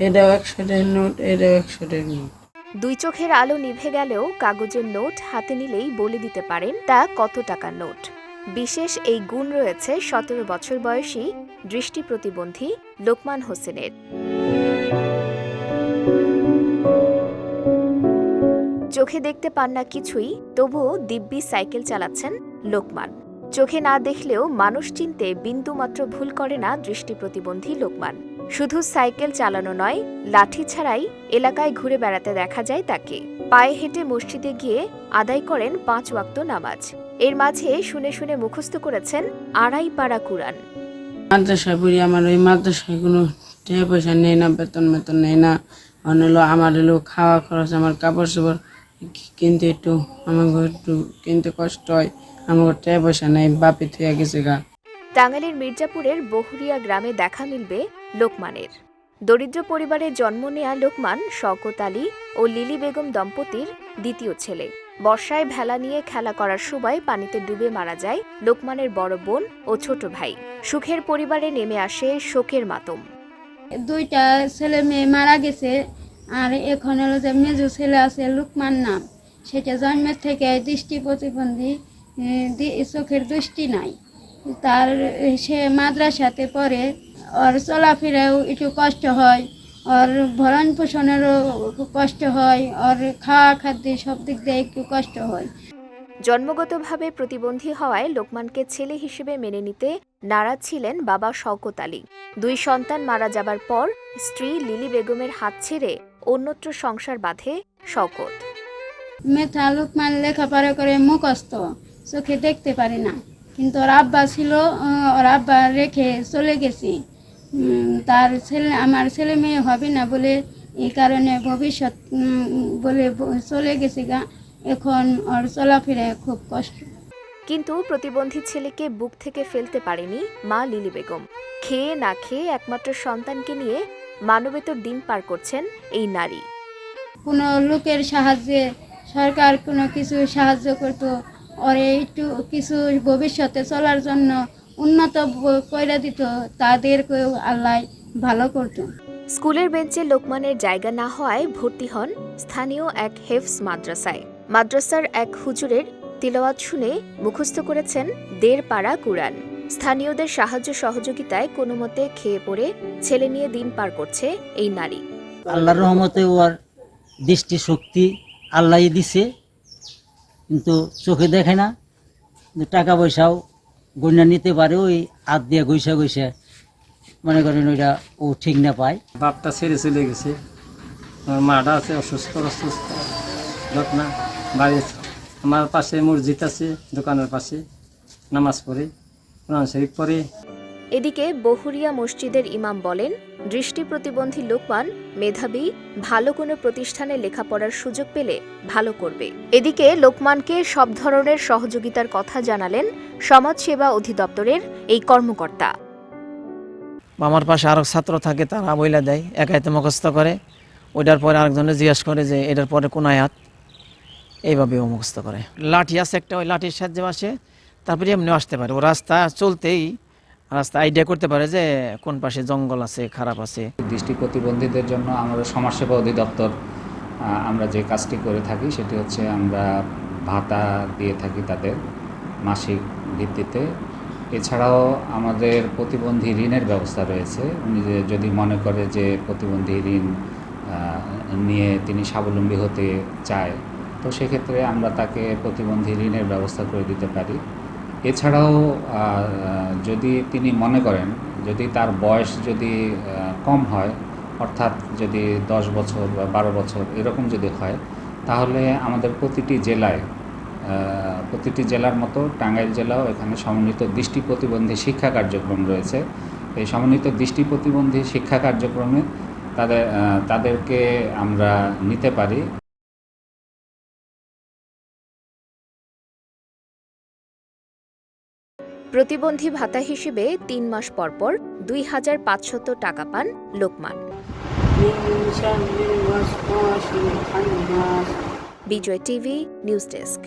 এটাও একশো নোট, এটাও একশো নোট। দুই চোখের আলো নিভে গেলেও কাগজের নোট হাতে নিলেই বলে দিতে পারেন তা কত টাকার নোট। বিশেষ এই গুণ রয়েছে সতেরো বছর বয়সী দৃষ্টি প্রতিবন্ধী লোকমান হোসেনের। চোখে দেখতে পান না কিছুই, তবুও দিব্যি সাইকেল চালাচ্ছেন লোকমান। চোখে না দেখলেও মানুষ চিনতে বিন্দুমাত্র ভুল করে না দৃষ্টি প্রতিবন্ধী লোকমান। শুধু সাইকেল চালানো নয়, লাঠি ছাড়াই এলাকায় ঘুরে বেড়াতে দেখা যায় তাকে। পায়ে হেঁটে মসজিদে গিয়ে আদায় করেন পাঁচ ওয়াক্ত নামাজ। এর মাঝে শুনে শুনে মুখস্থ করেছেন আড়াই পাড়া কুরআন। মাদ্রাসায় পড়ি আমার ওই মাদ্রাসায় কোনো টাকা পয়সা নেই না, বেতন বেতন নেই না। অন্য আমার হলো খাওয়া খরচ, আমার কাপড় চোপড় কিনতে একটু আমাকে একটু কিনতে কষ্ট হয়। আমার টাকা পয়সা নেই বাপে থুয়া গেছে গা। টাঙ্গাইলের মির্জাপুরের বহুরিয়া গ্রামে দেখা মিলবে লোকমানের। দরিদ্র পরিবারে জন্ম নেয়া লোকমান শওকত আলী ও লিলি বেগম দম্পতির দ্বিতীয় ছেলে। বর্ষায় ভেলা নিয়ে খেলা করার সময় পানিতে ডুবে মারা যায় লোকমানের বড় বোন ও ছোট ভাই। সুখের পরিবারে নেমে আসে শোকের মাতম। দুইটা ছেলে মেয়ে মারা গেছে আর এখন হলো যে মেজু ছেলে আছে লোকমান নাম। সেটা জন্মের থেকে দৃষ্টি প্রতিবন্ধী চোখের দৃষ্টি নাই। তার সে মাদ্রাসাতে পড়ে ওর চলাফেরাও একটু কষ্ট হয় ওর ভরণ পোষণেরও কষ্ট হয় ওর খাওয়া খাদ্যে সব দিক দিয়ে একটু কষ্ট হয়। জন্মগতভাবে প্রতিবন্ধী হওয়ায় লোকমানকে ছেলে হিসেবে মেনে নিতে নারাজ ছিলেন বাবা শওকত আলী। দুই সন্তান মারা যাবার পর স্ত্রী লিলি বেগমের হাত ছেড়ে অন্যত্র সংসার বাঁধে শওকত। মেথা লুকমান লেখাপড়া করে মুখস্থ। চোখে দেখতে পারে না। কিন্তু ওর আব্বা ছিল ওর আব্বা রেখে চলে গেছি। তার ছেলে আমার ছেলে মেয়ে হবে না বলে এই কারণে ভবিষ্যৎ বলে চলে গেছি গা। এখন ওর চলাফেরায় খুব কষ্ট। কিন্তু প্রতিবন্ধী ছেলেকে বুক থেকে ফেলতে পারেনি মা লিলি বেগম। খেয়ে না খেয়ে একমাত্র সন্তানকে নিয়ে মানবেতর দিন পার করছেন এই নারী। কোনো লোকের সাহায্যে সরকার কোনো কিছু সাহায্য করতো ওরে একটু কিছু ভবিষ্যতে চলার জন্য উন্নত কইরা দিত তাদেরকেও আল্লাহ ভালো করতো। স্কুলের বেঞ্চে লোকমানের জায়গা না হওয়ায় ভর্তি হন স্থানীয় এক হেফস মাদ্রাসায়। মাদ্রাসার এক হুজুরের তিলওয়াত শুনে মুখস্থ করেছেন দেড় পাড়া কুরআন। স্থানীয়দের সাহায্য সহযোগিতায় কোনো মতে খেয়ে পড়ে ছেলে নিয়ে দিন পার করছে এই নারী। আল্লাহর রহমতে ওর দৃষ্টি শক্তি আল্লাহই দিছে। কিন্তু চোখে দেখে না। টাকা পয়সাও গণ্যা নিতে পারে ওই হাত দিয়ে গৈসা গৈসা মনে করেন ওইটা ও ঠিক না পায়। বাপটা ছেড়ে চলে গেছে। আমার মাটা আছে অসুস্থ অসুস্থ। যত্না বাড়ি আমার পাশে মসজিদ আছে দোকানের পাশে। নামাজ পড়ে কোরআন শরীফ পড়ে। এদিকে বহুরিয়া মসজিদের ইমাম বলেন দৃষ্টি প্রতিবন্ধী লোকমান মেধাবী, ভালো কোনো প্রতিষ্ঠানে লেখাপড়ার সুযোগ পেলে ভালো করবে। এদিকে লোকমানকে সব ধরনের সহযোগিতার কথা জানালেন সমাজসেবা অধিদপ্তরের এই কর্মকর্তা। আমার পাশে আরও ছাত্র থাকে, তারা বইলা দেয় একাইতে মুখস্থ করে। ওইটার পরে আরেকজনে জিজ্ঞাসা করে যে, এটার পরে কোন আয়াত? এইভাবে মুখস্থ করে। লাঠি আছে একটা, ওই লাঠির সাহায্যে আসে, তারপরে এমনি আসতে পারে। ও রাস্তা চলতেই রাস্তা আইডিয়া করতে পারে যে কোন পাশে জঙ্গল আছে, খারাপ আছে। দৃষ্টি প্রতিবন্ধীদের জন্য আমরা সমাজসেবা অধিদপ্তর আমরা যে কাজটি করে থাকি সেটি হচ্ছে আমরা ভাতা দিয়ে থাকি তাদের মাসিক ভিত্তিতে। এছাড়াও আমাদের প্রতিবন্ধী ঋণের ব্যবস্থা রয়েছে। উনি যদি মনে করে যে প্রতিবন্ধী ঋণ নিয়ে তিনি স্বাবলম্বী হতে চায়, তো সেক্ষেত্রে আমরা তাকে প্রতিবন্ধী ঋণের ব্যবস্থা করে দিতে পারি। এছাড়াও যদি তিনি মনে করেন, যদি তার বয়স যদি কম হয়, অর্থাৎ যদি দশ বছর বা বারো বছর এরকম যদি হয়, তাহলে আমাদের প্রতিটি জেলায় প্রতিটি জেলার মতো টাঙ্গাইল জেলাও এখানে সমন্বিত দৃষ্টি প্রতিবন্ধী শিক্ষা কার্যক্রম রয়েছে। এই সমন্বিত দৃষ্টি প্রতিবন্ধী শিক্ষা কার্যক্রমে তাদের তাদেরকে আমরা নিতে পারি। প্রতিবন্ধী ভাতা হিসেবে তিন মাস পরপর দুই হাজার পাঁচশত টাকা পান Lokman. Bijoy TV, news desk.